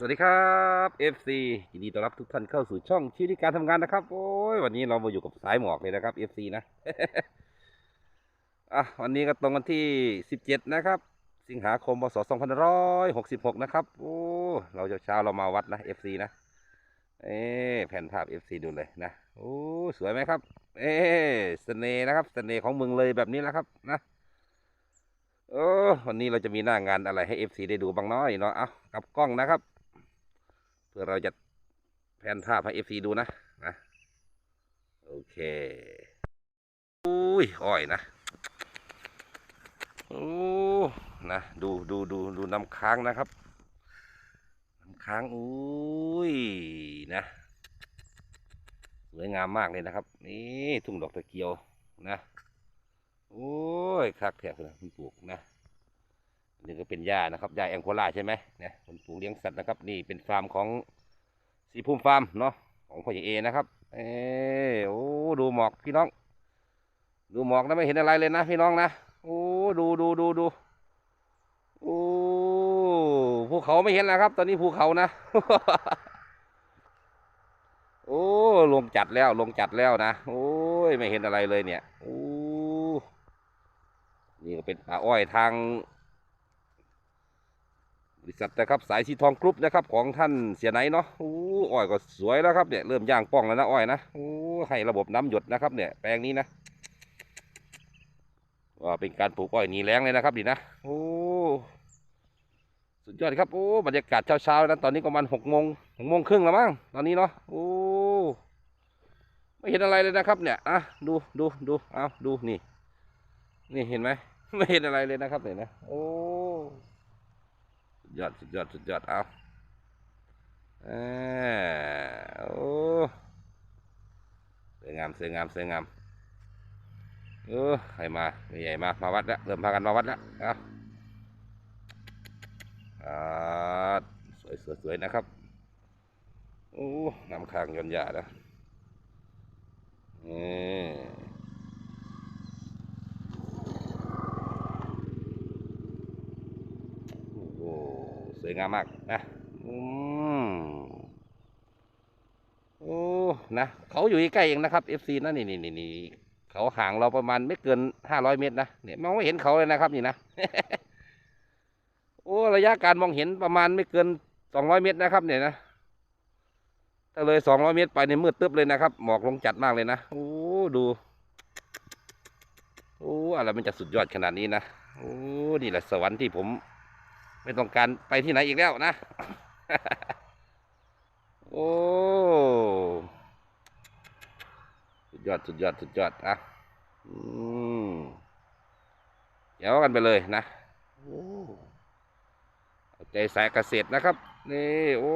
สวัสดีครับ FC ยินดีต้อนรับทุกท่านเข้าสู่ช่องชีวิตการทำงานนะครับ โอ้ยวันนี้เรามาอยู่กับสายหมอกเลยนะครับ FC นะ อะวันนี้ก็ตรงกันที่ 17 นะครับ สิงหาคมพศ2566 นะครับ โอ้เราเช้าเรามาวัดนะ FC นะ เอ๊แผ่นภาพ FC ดูเลยนะ โอ้สวยไหมครับ เอ๊เสน่ห์นะครับเสน่ห์ของเมืองเลยแบบนี้แหละครับนะโอ้วันนี้เราจะมีหน้างานอะไรให้ FC ได้ดูบ้างน้อยเนาะ เอากับกล้องนะครับ เพื่อเราจะแผนภาพให้ FC ดูนะนะโอเคอุ้ยอ้อยนะโอ้นะดูดูดูดูน้ำค้างนะครับน้ำค้างอุ้ยนะสวยงามมากเลยนะครับ นี่ทุ่งดอกตะเกียวนะ โอ้ยคักแถบเลยคุณปลูกนะ นี่ก็เป็นหญ้านะครับหญ้าแองโคลาใช่ไหมเนี่ยคนปลูกเลี้ยงสัตว์นะครับ นี่เป็นฟาร์มของสีภูมิฟาร์มเนาะของพ่อใหญ่เอนะครับ เออโอ้ดูหมอกพี่น้อง ดูหมอกนะไม่เห็นอะไรเลยนะพี่น้องนะโอ้ดูดูดูดูโอ้ภูเขาไม่เห็นแล้วครับ ตอนนี้ภูเขานะ โอ้ลงจัดแล้วลงจัดแล้วนะโอ้ยไม่เห็นอะไรเลยเนี่ยโอ้นี่ก็เป็นป่าอ้อยทาง บริษัทนะครับสายสีทองกรุ๊ปนะครับของท่านเสียไหนเนาะโอ้อ้อยก็สวยแล้วครับเนี่ยเริ่มย่างป้องแล้วนะอ้อยนะโอ้ให้ระบบน้ำหยดนะครับเนี่ยแปลงนี้นะว่าเป็นการปลูกอ้อยหนีแล้งเลยนะครับดีนะโอ้สุดยอดครับโอ้บรรยากาศเช้าๆนะตอนนี้ประมาณหกโมงหกโมงครึ่งแล้วมั้งตอนนี้เนาะโอ้ไม่เห็นอะไรเลยนะครับ เนี่ยอะดูดูดูเอาดูนี่ นี่เห็นไหมไม่เห็นอะไรเลยนะครับเนี่ยนะโอ้ ยอดสุดยอดสุดยอดเอาอโอ้สวยงามสวยงามสวยงามเออใครมาใหญ่มา มาวัดแล้วเริ่มพากันมาวัดแล้วเอาอ่าสวยสวยสวยนะครับ โอ้น้ำค้างยอนยานะโอ้ส วยงามมากนะอืมโอ้นะเขาอยู่ใกล้เองนะครับ FC นะนี่นี่นี่นี่เขาห่างเราประมาณไม่เกินห้าร้อยเมตรนะเนี่ยมองไม่เห็นเขาเลยนะครับนี่นะโอ้ระยะการมองเห็นประมาณไม่เกินสองร้อยเมตรนะครับ เนี่ยนะถ้าเลยสองร้อยเมตรไปในมืดตึ๊บเลยนะครับหมอกลงจัดมากเลยนะโอ้ดูโอ้อะไรมันจะสุดยอดขนาดนี้นะโอ้นี่แหละสวรรค์ที่ผม ไม่ต้องการไปที่ไหนอีกแล้วนะ โอ้สุดยอดสุดยอดสุดยอดอะอืมเดี๋ยวกันไปเลยนะโอ้เอาใจสายเกษตรนะครับ นี่ โอ้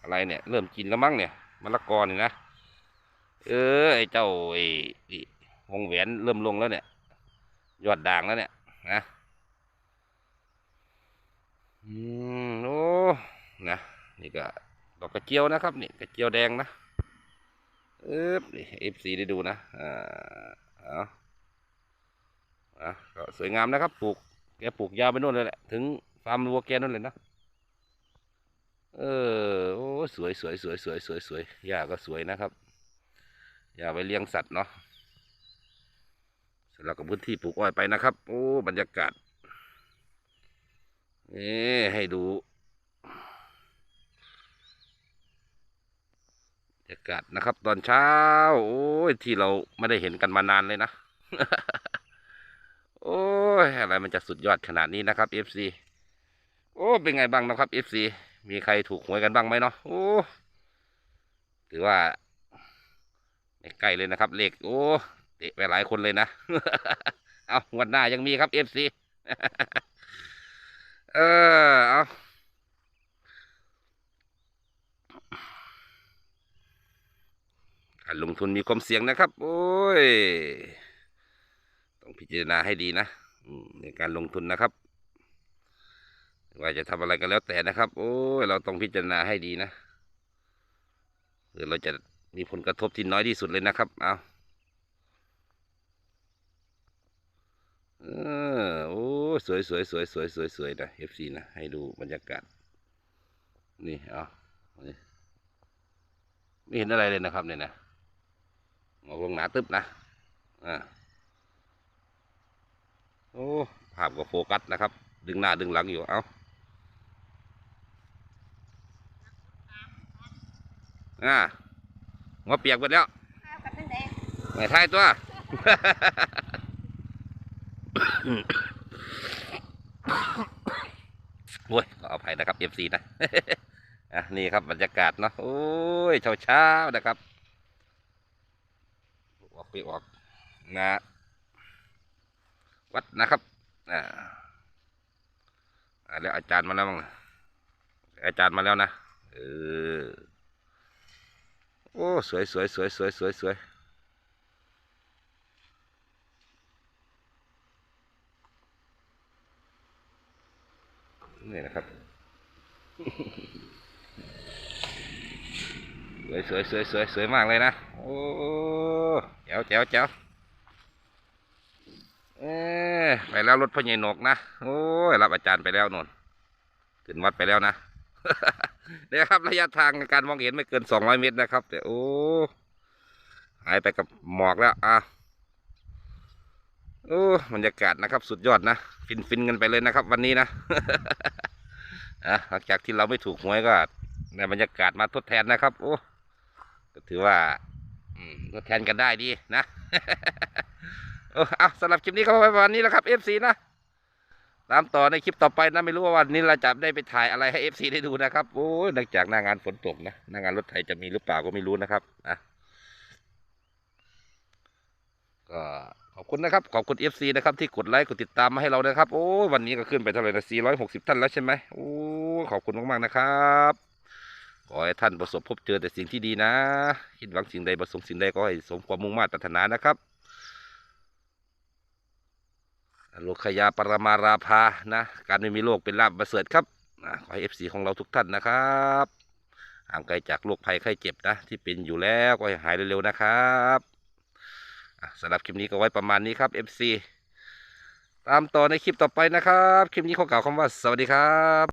อะไรเนี่ย เริ่มกินแล้วมั้งเนี่ยมะละกอนี่นะ เออ ไอ้เจ้าไอ้นี่วงแหวนเริ่มลงแล้วเนี่ย ยอดด่างแล้วเนี่ยนะ อืมโอ้นะนี่ก็ดอกกระเจียวนะครับนี่กระเจียวแดงนะเอ๊บนี่เอฟซีได้ดูนะอ่าเอาอะก็สวยงามนะครับ ปลูกแกปลูกยาวไปนู่นเลยแหละ ถึงฟาร์มวัวแกนู่นเลยนะเออโอ้สวยสวยสวยสวยสวยสวยหญ้าก็สวยนะครับหญ้าไปเลี้ยงสัตว์เนาะสำหรับกับพื้นที่ปลูกอ้อยไปนะครับ โอ้บรรยากาศ นี่ให้ดูบรรยากาศนะครับ ตอนเช้า โอ้ยที่เราไม่ได้เห็นกันมานานเลยนะ โอ้ยอะไรมันจะสุดยอดขนาดนี้นะครับ FC โอ้เป็นไงบ้างนะครับ FC มีใครถูกหวยกันบ้างไหมเนาะโอ้ถือว่าใกล้เลยนะครับเลขโอ้เตะไปหลายคนเลยนะ เอาวันหน้ายังมีครับ FC เออเอาการลงทุนมีความเสี่ยงนะครับ โอ้ย ต้องพิจารณาให้ดีนะในการลงทุนนะครับ ว่าจะทำอะไรกันแล้วแต่นะครับ โอ้ย เราต้องพิจารณาให้ดีนะเพื่อเราจะมีผลกระทบที่น้อยที่สุดเลยนะครับ เอาเออ สวยสวยสวยสวยสวยสวยนะ FC นะ ให้ดูบรรยากาศ นี่เอานี่ไม่เห็นอะไรเลยนะครับเนี่ยนะหมอกลงหนาตึ๊บนะ อ่า โอ้ ภาพก็โฟกัสนะครับ ดึงหน้าดึงหลังอยู่ เอาอ่าหัวเปียกหมดแล้วข้าวกับเป็นแดงไม่ทายตัว โอ้ยนะครับเอฟซีนะอะนี่ครับบรรยากาศเนาะโอ้ยเช้าเช้านะครับออกไปออกนะ วัดนะครับอ่าแล้วอาจารย์มาแล้วมั้งอาจารย์มาแล้วนะเออโอ้สวยสวยสวยสวยสวยสวยนี่นะครับ สวยสวยสวยสวยสวยมากเลยนะ โอ้แจ๋วแจ๋วแจ๋วเอ้ยไปแล้วรถพ่อใหญ่นกนะ โอ้ยรับอาจารย์ไปแล้วนนขึ้นวัดไปแล้วนะเนี่ยครับระยะทางในการมองเห็นไม่เกินสองร้อยเมตรนะครับแต่โอ้หายไปกับหมอกแล้วอะโอ้บรรยากาศนะครับ สุดยอดนะ ฟินฟินกันไปเลยนะครับ วันนี้นะ อะหลังจากที่เราไม่ถูกหวยก็ในบรรยากาศมาทดแทนนะครับ โอ้ก็ถือว่าทดแทนกันได้ดีนะเออเอาสำหรับคลิปนี้ก็ประมาณนี้แล้วครับ FC นะตามต่อในคลิปต่อไปนะไม่รู้ว่าวันนี้เราจะได้ไปถ่ายอะไรให้ FC ได้ดูนะครับโอ้ยหลังจากหน้างานฝนตกนะหน้างานรถไถจะมีหรือเปล่าก็ไม่รู้นะครับอะก็ ขอบคุณนะครับ ขอบคุณ FC นะครับที่กดไลค์กดติดตามมาให้เรานะครับ โอ้วันนี้ก็ขึ้นไปเท่าไหร่นะ460 ท่านแล้วใช่ไหมโอ้ขอบคุณมากๆนะครับขอให้ท่านประสบพบเจอแต่สิ่งที่ดีนะ คิดหวังสิ่งใดประสงค์สิ่งใดก็ให้สมความมุ่งมา่ปรารถนานะครับโลคยาปรมาราภานะ การไม่มีโรคเป็นลาบประเสริฐครับนะขอให้เอฟซีของเราทุกท่านนะครับห่างไกลจากโรคภัยไข้เจ็บนะ ที่เป็นอยู่แล้วก็ให้หายเร็วๆนะครับ สำหรับคลิปนี้ก็ไว้ประมาณนี้ครับ FC ตามต่อในคลิปต่อไปนะครับ คลิปนี้ขอกล่าวคำว่าสวัสดีครับ